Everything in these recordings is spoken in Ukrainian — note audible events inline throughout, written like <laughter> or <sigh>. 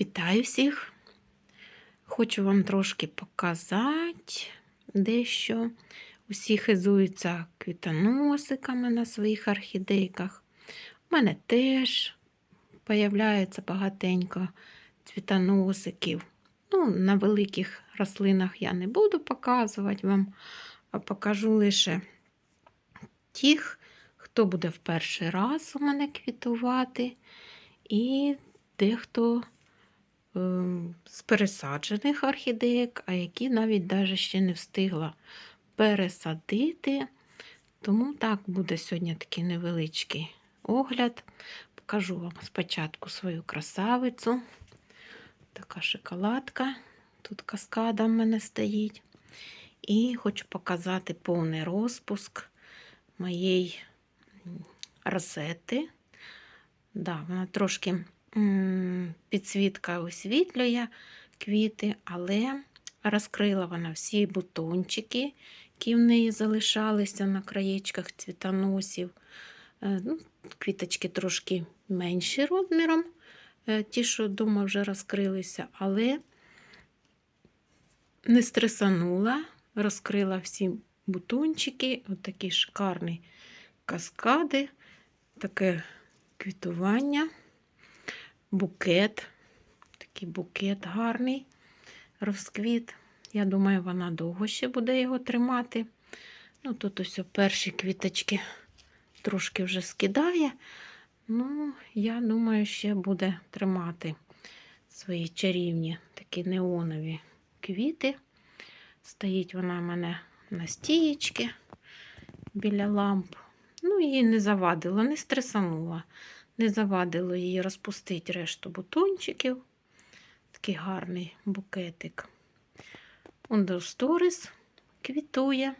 Вітаю всіх! Хочу вам трошки показати дещо. Усі хизуються квітоносиками на своїх орхідейках. У мене теж появляється багатенько цвітоносиків. Ну, на великих рослинах я не буду показувати вам, а покажу лише тих, хто буде в перший раз у мене квітувати, і дехто з пересаджених орхідеїк, а які навіть даже ще не встигла пересадити. Тому так буде сьогодні такий невеличкий огляд. Покажу вам спочатку свою красавицю. Така шоколадка. Тут каскада в мене стоїть. І хочу показати повний розпуск моєї розети. Да, вона трошки підсвітка освітлює квіти, але розкрила вона всі бутончики, які в неї залишалися на краєчках цвітоносів. Е, ну, Квіточки трошки менші розміром, е, ті, що вдома вже розкрилися, але не стресанула, розкрила всі бутончики, отакі шикарні каскади, таке квітування, букет, такий букет гарний розквіт. Я думаю, вона довго ще буде його тримати. Ну, Тут ось перші квіточки трошки вже скидає. Ну, я думаю, ще буде тримати свої чарівні такі неонові квіти. Стоїть вона в мене на стієчки біля ламп. Ну, її не завадило, не стресанула, не завадило її розпустити решту бутончиків. Такий гарний букетик. Ундерсторіс квітує.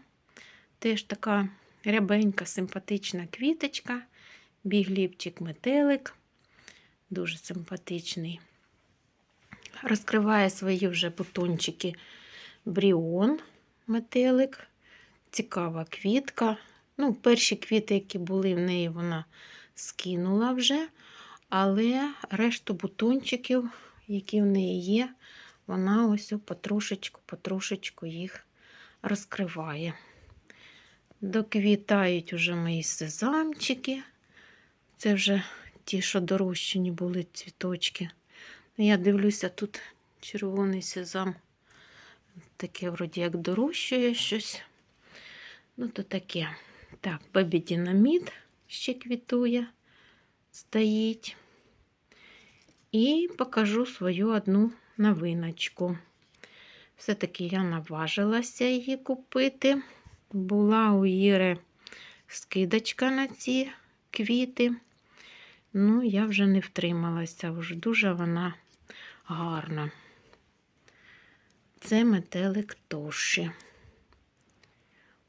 Теж така рябенька, симпатична квіточка. Бігліпчик метелик. Дуже симпатичний. Розкриває свої вже бутончики бріон метелик. Цікава квітка. Ну, Перші квіти, які були в неї, вона скинула вже, але решту бутончиків, які в неї є, вона ось потрошечку-потрошечку їх розкриває. Доквітають уже мої сезамчики. Це вже ті, що дорощені були цвіточки. Я дивлюся, тут червоний сезам. Таке, вроді, як дорощує щось. Ну, то таке. Так, бебі динаміт ще квітує, стоїть. І покажу свою одну новиночку. Все-таки я наважилася її купити. Була у Іри скидочка на ці квіти. Ну, я вже не втрималася, вже дуже вона гарна. Це метелик Тоші.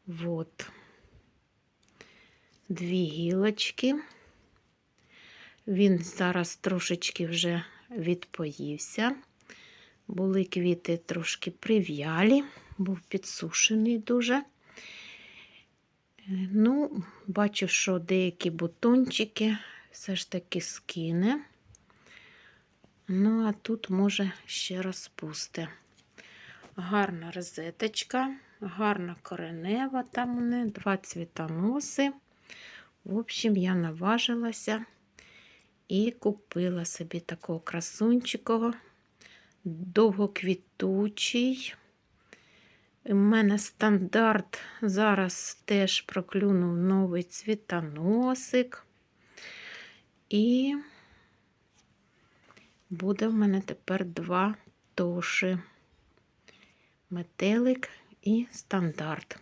Вот. Дві гілочки. Він зараз трошечки вже відпоївся. Були квіти трошки прив'ялі, був підсушений дуже. Ну, бачу, що деякі бутончики все ж таки скине. Ну, а тут, може, ще розпусти. Гарна розеточка, гарна коренева, там у мене два цвітоноси. В общем, я наважилася і купила собі такого красунчикого, довгоквітучий. У мене стандарт зараз теж проклюнув новий цвітоносик. І буде в мене тепер два тоші. Метелик і стандарт.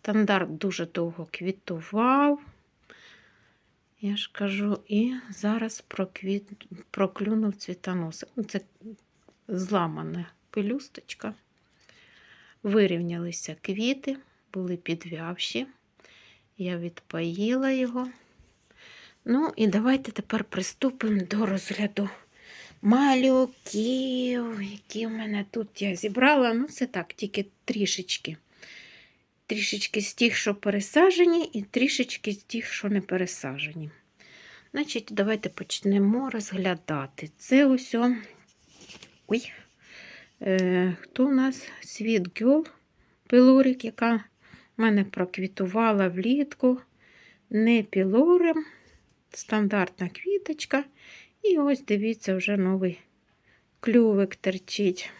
Стандарт дуже довго квітував. Я ж кажу, і зараз проквіт... проклюнув цвітоносик. Ну, Це зламана пелюсточка. Вирівнялися квіти, були підв'явші. Я відпоїла його. Ну, і давайте тепер приступимо до розгляду малюків, які в мене тут я зібрала. Ну, це так, тільки трішечки. Трішечки з тих, що пересажені, і трішечки з тих, що не пересажені. Значить, давайте почнемо розглядати. Це ось Ой. Е, хто у нас? Світ Гюл пилорик, яка в мене проквітувала влітку. Не пілорем, стандартна квіточка. І ось дивіться, вже новий клювик терчить.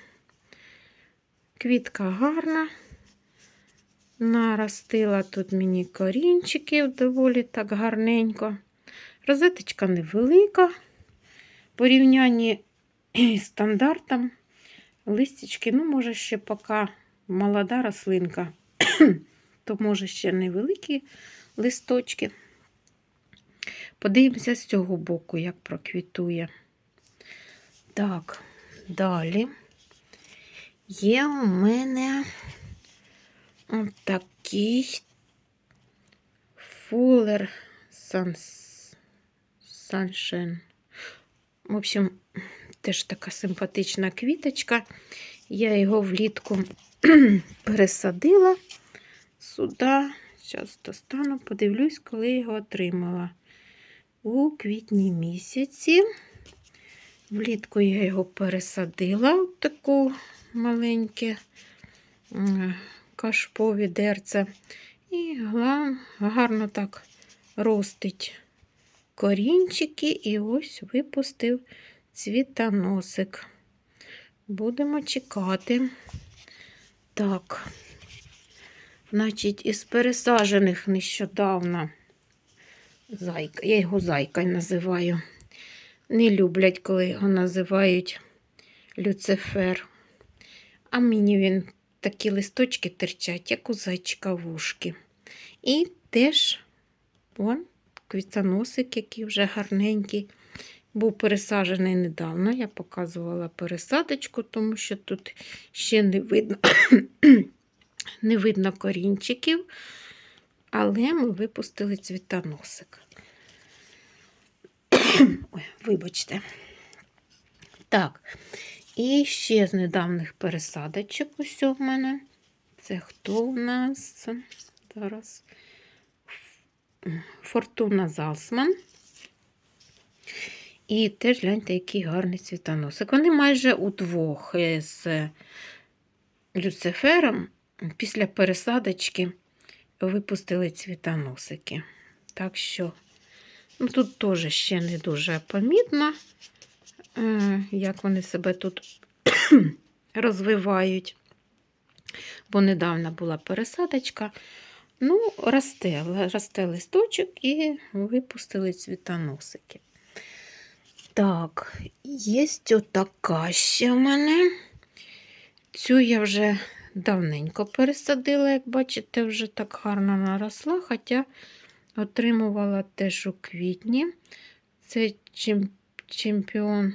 Квітка гарна. Наростила тут мені корінчиків доволі так гарненько. Розеточка невелика. Порівнянні <clears throat> з стандартом. Листячки, ну, може, ще поки молода рослинка, <clears throat> то може ще невеликі листочки. Подивимося з цього боку, як проквітує. Так, далі є у мене отакий Fuller. Sunshine. В общем, теж така симпатична квіточка. Я його влітку <clears throat> пересадила сюди. Зараз достану, подивлюсь, коли його отримала. У квітні місяці. Влітку я його пересадила в таку маленьке кашпо відерце. І гарно так ростить корінчики, і ось випустив цвітоносик. Будемо чекати. Так, значить, із пересаджених нещодавно зайка, я його зайкою називаю. Не люблять, коли його називають люцифер. А мені він такі листочки терчать, як у зайчика вушки. І теж вон, квітоносик, який вже гарненький. Був пересаджений недавно. Я показувала пересадочку, тому що тут ще не видно, <coughs> не видно корінчиків, але ми випустили цвітоносик. <coughs> Ой, вибачте. Так, і ще з недавніх пересадочок ось у мене. Це хто у нас? Зараз. Фортуна Залсман. І теж гляньте, який гарний цвітоносик. Вони майже удвох з люцифером після пересадочки випустили цвітоносики. Так що, ну, тут теж ще не дуже помітно, е, як вони себе тут <clears throat> розвивають. Бо недавно була пересадочка. Ну, росте, росте листочок і випустили цвітоносики. Так, є отака ще в мене. Цю я вже давненько пересадила, як бачите, вже так гарно наросла, хоча отримувала теж у квітні. Це чемпіон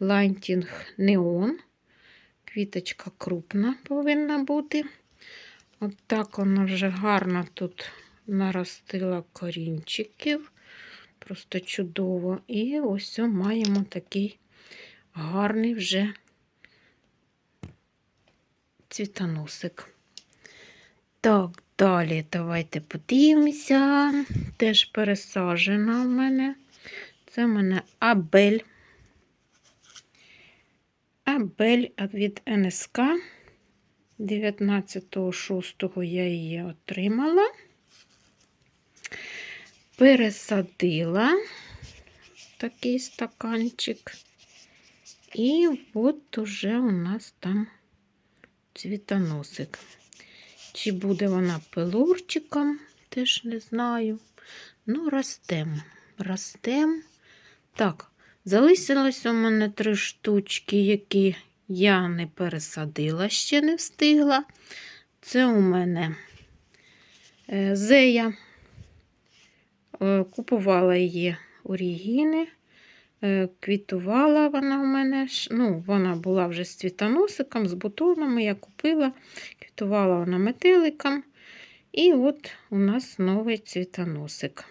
Лантінг Неон. Квіточка крупна повинна бути. От так вона вже гарно тут наростила корінчиків. Просто чудово. І ось маємо такий гарний вже цвітоносик. Так, далі давайте подивимося. Теж пересаджена в мене. Це в мене Абель. Абель від НСК. 19.06 я її отримала пересадила такий стаканчик. І от уже у нас там цвітоносик. Чи буде вона пилурчиком, теж не знаю. Ну, ростем. Ростем. Так, залишилось у мене три штучки, які я не пересадила, ще не встигла. Це у мене е, зея. Е, купувала її орігіни, е, квітувала вона у мене. ну, Вона була вже з цвітоносиком, з бутонами. Я купила, квітувала вона метеликом. І от у нас новий цвітоносик.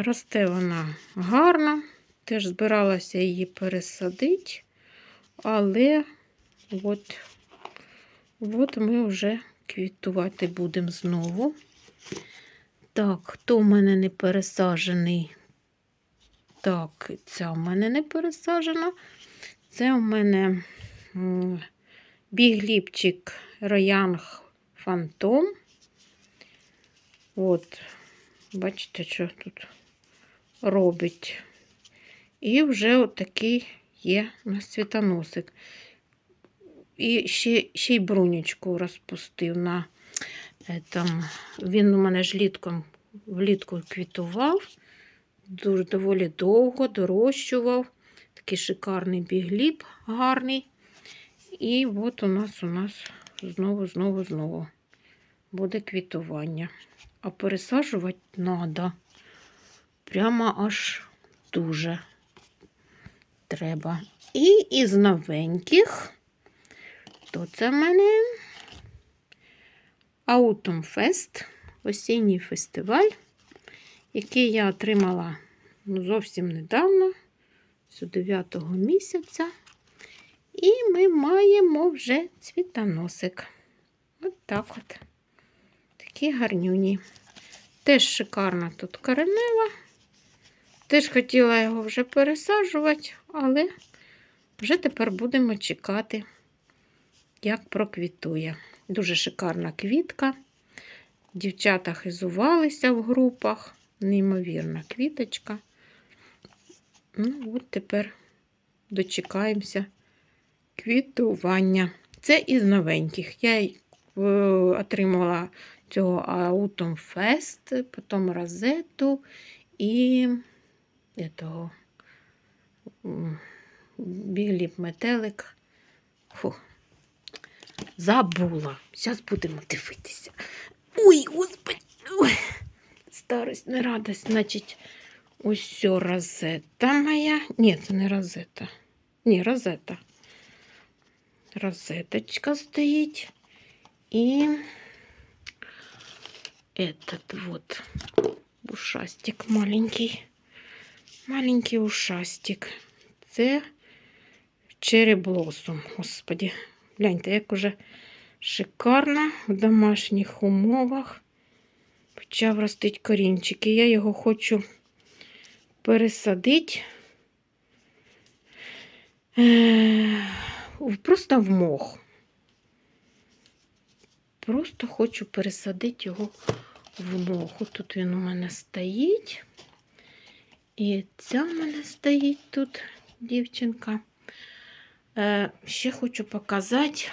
Росте вона гарно, теж збиралася її пересадити, але от, от ми вже квітувати будемо знову. Так, хто в мене не пересаджений? Так, ця в мене не пересаджена. Це у мене бігліпчик Роянг Фантом. От, бачите, що тут робить. І вже отакий є у нас цвітоносик. І ще, ще й брунючку розпустив на е, там. Він у мене ж літком влітку квітував. Дуже доволі довго дорощував. Такий шикарний бігліб, гарний. І от у нас у нас знову, знову, знову буде квітування. А пересаджувати треба. Прямо аж дуже треба. І із новеньких, то це в мене Autumn Fest, осінній фестиваль, який я отримала ну, зовсім недавно, з 9 місяця. І ми маємо вже цвітоносик. От так от. Такі гарнюні. Теж шикарна тут коренева. Теж хотіла його вже пересаджувати, але вже тепер будемо чекати, як проквітує. Дуже шикарна квітка. Дівчата хизувалися в групах. Неймовірна квіточка. Ну, от тепер дочекаємося квітування. Це із новеньких. Я е, отримала цього Autumn Fest, потім розету і этого, м, біліп метелик. Фу. Забула. Зараз будемо дивитися. Ой, господи. Ой. Старость, не радость. Значить, ось розета моя. Ні, це не розета. Ні, розета. Розеточка стоїть. І этот вот ушастик маленький. Маленький ушастик. Це череблосум. Господі. Гляньте, як уже шикарно в домашніх умовах почав ростити корінчики. Я його хочу пересадити е, просто в мох. Просто хочу пересадити його в мох. Тут він у мене стоїть. І ця в мене стоїть тут дівчинка. Е, ще хочу показати.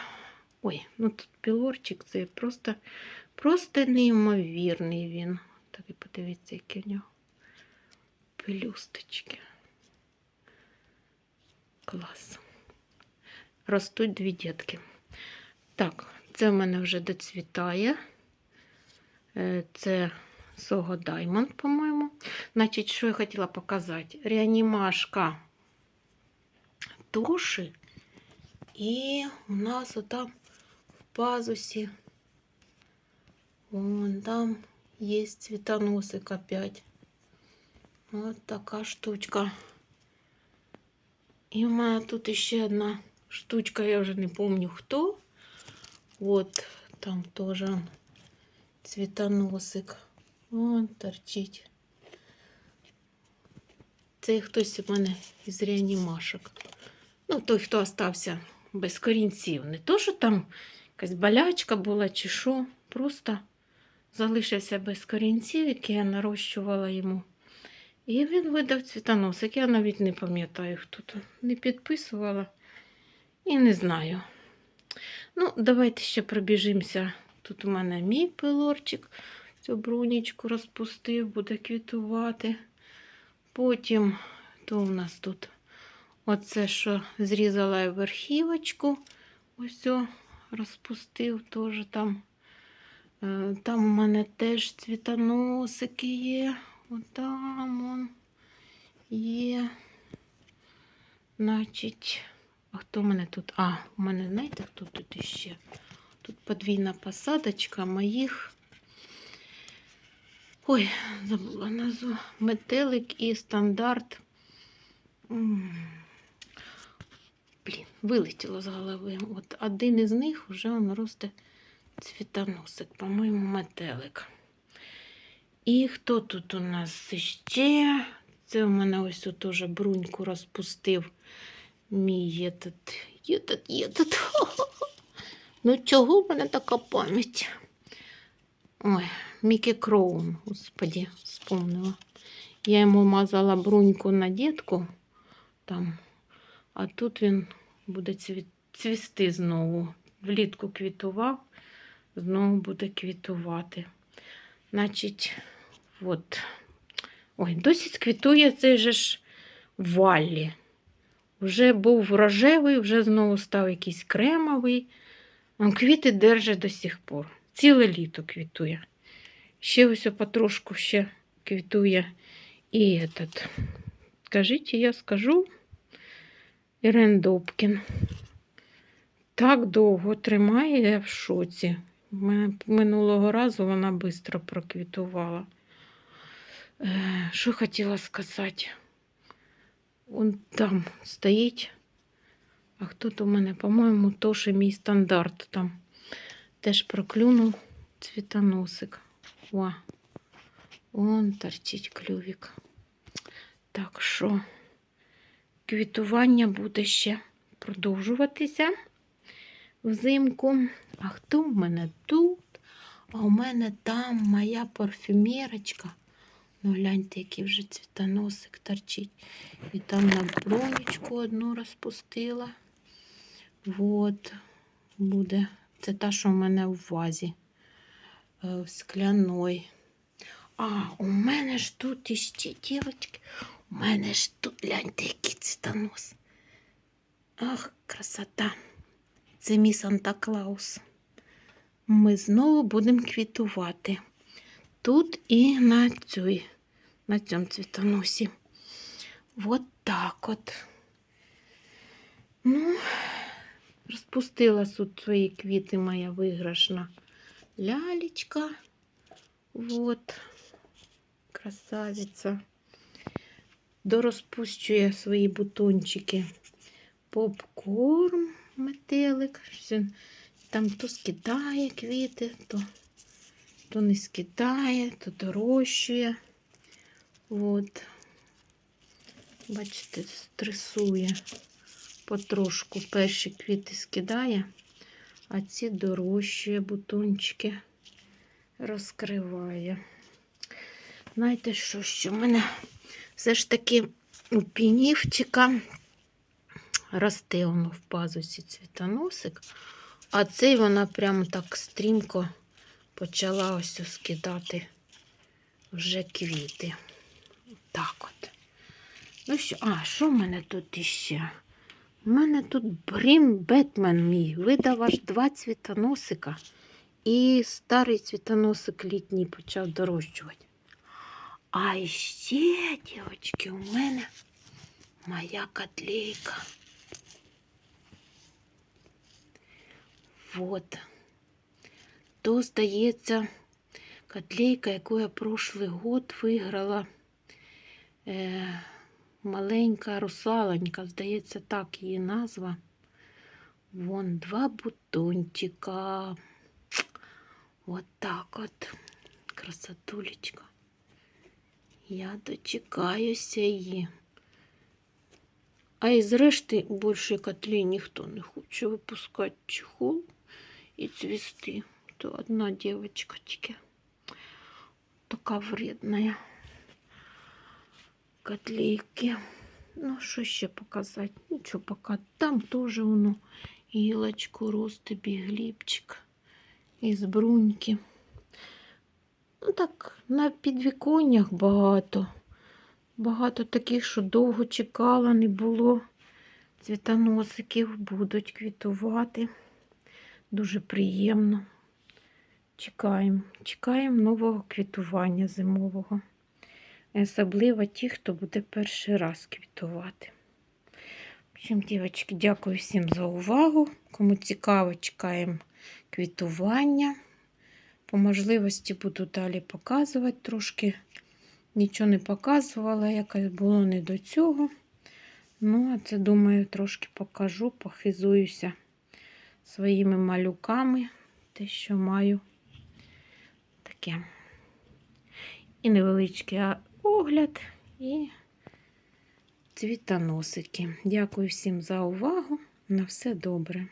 Ой, ну тут пілорчик, це просто, просто неймовірний він. Так і подивіться, які у нього пелюсточки. Клас. Ростуть дві дітки. Так, це в мене вже доцвітає. Е, Це Сого Даймонд, по-моєму. Значить, що я хотіла показати? Реанімашка Тоши. І у нас отам в пазусі. Вон там є цвітоносик опять. От така штучка. І в мене тут ще одна штучка, я вже не пам'ятаю хто. От там теж цвітоносик. Вон торчить. Це хтось у мене із реанімашок. Ну, той, хто остався без корінців. Не то, що там якась болячка була чи що. Просто залишився без корінців, які я нарощувала йому. І він видав цвітоносик. Я навіть не пам'ятаю, хто то не підписувала і не знаю. Ну, давайте ще пробіжимося. Тут у мене мій пилорчик. Цю брунічку розпустив, буде квітувати. Потім то у нас тут оце, що зрізала я верхівочку. Ось розпустив теж там. Е, Там у мене теж цвітоносики є. Отам он є. Значить, а хто в мене тут? А, у мене, знаєте, хто тут іще? Тут подвійна посадочка моїх. Ой, забула назву. Метелик і стандарт. Блін, вилетіло з голови. От один із них вже он росте цвітоносик, по-моєму, метелик. І хто тут у нас ще? Це у мене ось тут бруньку розпустив Мій є тут, є є тут. Ну, чого в мене така пам'ять? Ой, Мікі Кроун, господі, вспомнила. Я йому мазала бруньку на дітку там, а тут він буде цві- цвісти знову. Влітку квітував, знову буде квітувати. Значить, от. Ой, досі квітує цей же ж валлі. Вже був рожевий, вже знову став якийсь кремовий. Квіти держить до сих пор. Ціле літо квітує. Ще ось потрошку ще квітує і этот. Скажіть, я скажу. Ірен Добкін. Так довго тримає, я в шоці. У Минулого разу вона швидко проквітувала. Е, Що хотіла сказати? Он там стоїть. А хто то в мене, по-моєму, Тоші мій стандарт там. Теж проклюнув цвітоносик. О, вон торчить клювик. Так що квітування буде ще продовжуватися взимку. А хто в мене тут? А у мене там моя парфюмерочка. Ну, гляньте, який вже цвітоносик торчить. І там на бронечку одну розпустила. Вот, буде. Це та, що в мене в вазі е, в скляной. А, у мене ж тут іще, дівчатки, у мене ж тут, гляньте, який цвітонос. Ах, красота. Це мій Санта-Клаус. Ми знову будемо квітувати. Тут і на цій, на цьому цвітоносі. Вот так от. Ну, розпустила тут свої квіти моя виграшна лялечка. Вот, красавиця. Дорозпущує свої бутончики. Попкорн, метелик. Там то скидає квіти, то, то не скидає, то дорощує. От. Бачите, стресує потрошку. Перші квіти скидає, а ці дорощує бутончики розкриває. Знаєте що, що в мене все ж таки пінівчика росте воно в пазусі цвітоносик, а цей вона прямо так стрімко почала ось скидати вже квіти. Так от. Ну що, а, що в мене тут іще? У мене тут Брім Бетмен мій видав аж два цвітоносика. І старий цвітоносик літній почав дорожчувати. А ще, дівчатки, у мене моя котлейка. Вот. То, здається, котлейка, яку я прошлий год виграла. Е, маленька русалонька, здається, так її назва. Вон два бутончика. Вот так от. Красотулечка. Я дочекаюся її. А із решти більше котлі ніхто не хоче випускати чехол і цвісти. То одна дівчинка тільки така вредная. Котлейки. Ну, що ще показати? Нічого пока. Там теж воно гілочку росте, глібчик із бруньки. Ну так, на підвіконнях багато. Багато таких, що довго чекала, не було. Цвітоносиків будуть квітувати. Дуже приємно. Чекаємо. Чекаємо нового квітування зимового. Особливо ті, хто буде перший раз квітувати. В общем, дівчатки, дякую всім за увагу. Кому цікаво, чекаємо квітування. По можливості буду далі показувати трошки. Нічого не показувала, якось було не до цього. Ну, а це, думаю, трошки покажу, похизуюся своїми малюками, те, що маю таке. І невеличкий огляд, і цвітоносики. Дякую всім за увагу. На все добре.